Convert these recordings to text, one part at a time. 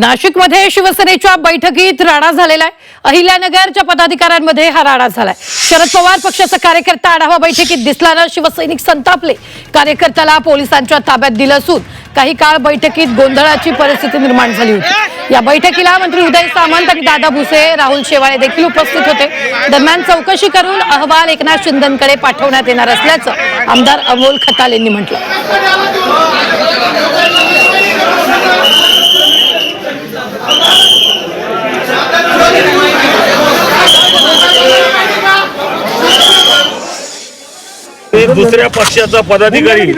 नाशिकमध्ये शिवसेनेच्या बैठकीत राडा झालेला आहे अहिल्यानगरच्या पदाधिकाऱ्यांमध्ये हा राडा झालाय. शरद पवार पक्षाचा कार्यकर्ता आढावा बैठकीत दिसल्यानं शिवसैनिक संतापले. कार्यकर्त्याला पोलिसांच्या ताब्यात दिलं असून काही काळ बैठकीत गोंधळाची परिस्थिती निर्माण झाली होती. या बैठकीला मंत्री उदय सामंत आणि दादा भुसे राहुल शेवाळे देखील उपस्थित होते. दरम्यान चौकशी करून अहवाल एकनाथ शिंदेकडे पाठवण्यात येणार असल्याचं आमदार अमोल खताल यांनी म्हटलं. दुसऱ्या पक्षाचा पदाधिकारी.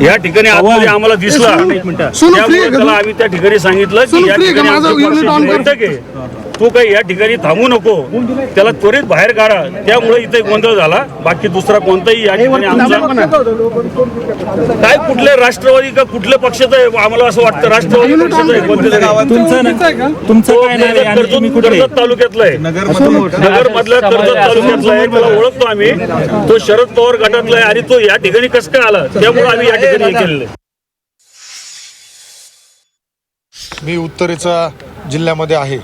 या ठिकाणी आतमध्ये आम्हाला दिसला. त्यामुळे त्याला आम्ही त्या ठिकाणी सांगितलं की या? ठिकाणी आमची. बैठक आहे. तू काही या ठिकाणी थांबू नको. त्याला त्वरित बाहेर काढा. त्यामुळे इथे गोंधळ झाला. बाकी दुसरा कोणताही या ठिकाणी आमचा काय कुठले राष्ट्रवादी का कुठल्या पक्षाचं आहे? आम्हाला असं वाटतं राष्ट्रवादी तुम्ही कर्जत तालुक्यातला आहे. नगर मधल्या कर्जत तालुक्यातला आहे त्याला ओळखतो आम्ही. तो शरद पवार गटातला आहे आणि तो या ठिकाणी कसं काय आला? त्यामुळे या ठिकाणी केलेलं आहे. मी उत्तरेचा जिल्ह्यामध्ये आहे.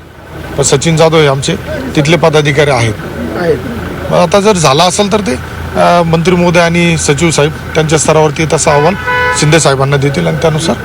पण सचिन जाधव हे आमचे तिथले पदाधिकारी आहेत. मग आता जर झाला असेल तर ते मंत्री महोदय आणि सचिव साहेब त्यांच्या स्तरावरती तसा अहवाल शिंदे साहेबांना देतील आणि त्यानुसार